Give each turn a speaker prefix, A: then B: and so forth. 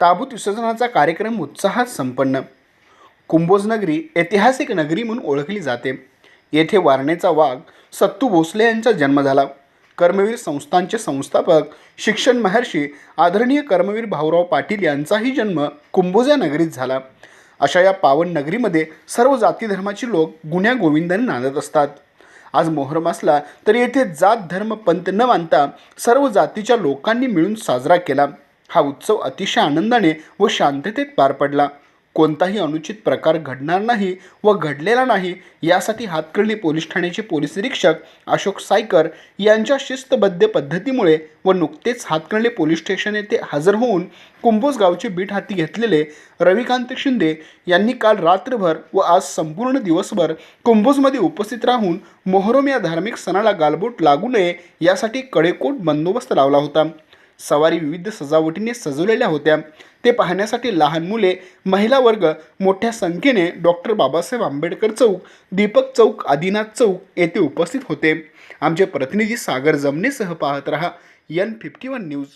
A: ताबूत विसर्जनाचा कार्यक्रम उत्साहात संपन्न. कुंभोज नगरी ऐतिहासिक नगरी म्हणून ओळखली जाते. येथे वारणेचा वाघ सत्तू भोसले यांचा जन्म झाला. कर्मवीर संस्थांचे संस्थापक शिक्षण महर्षी आदरणीय कर्मवीर भाऊराव पाटील यांचाही जन्म कुंभोज या नगरीत झाला. अशा या पावन नगरीमध्ये सर्व जाती धर्माची लोक गुण्या गोविंदाने नांदत असतात. आज मोहरम असला तरी येथे जात धर्म पंथ न मानता सर्व जातीच्या लोकांनी मिळून साजरा केला. हा उत्सव अतिशय आनंदाने व शांततेत पार पडला. कोणताही अनुचित प्रकार घडणार नाही व घडलेला नाही यासाठी हातकर्णी पोलीस ठाण्याचे पोलीस निरीक्षक अशोक सायकर यांच्या शिस्तबद्ध पद्धतीमुळे व नुकतेच हातकर्णी पोलीस स्टेशन येथे हजर होऊन कुंभोज गावचे बीट हाती घेतलेले रविकांत शिंदे यांनी काल रात्रभर व आज संपूर्ण दिवसभर कुंभोजमध्ये उपस्थित राहून मोहरम या धार्मिक सणाला गालबोट लागू नये यासाठी कडेकोट बंदोबस्त लावला होता. सवारी विविध सजावटीने सजवलेल्या होत्या. ते पाहण्यासाठी लहान मुले महिला वर्ग मोठ्या संख्येने डॉक्टर बाबासाहेब आंबेडकर चौक दीपक चौक आदिनाथ चौक येथे उपस्थित होते. आमचे प्रतिनिधी सागर जमनेसह पाहत रहा. N fifty one news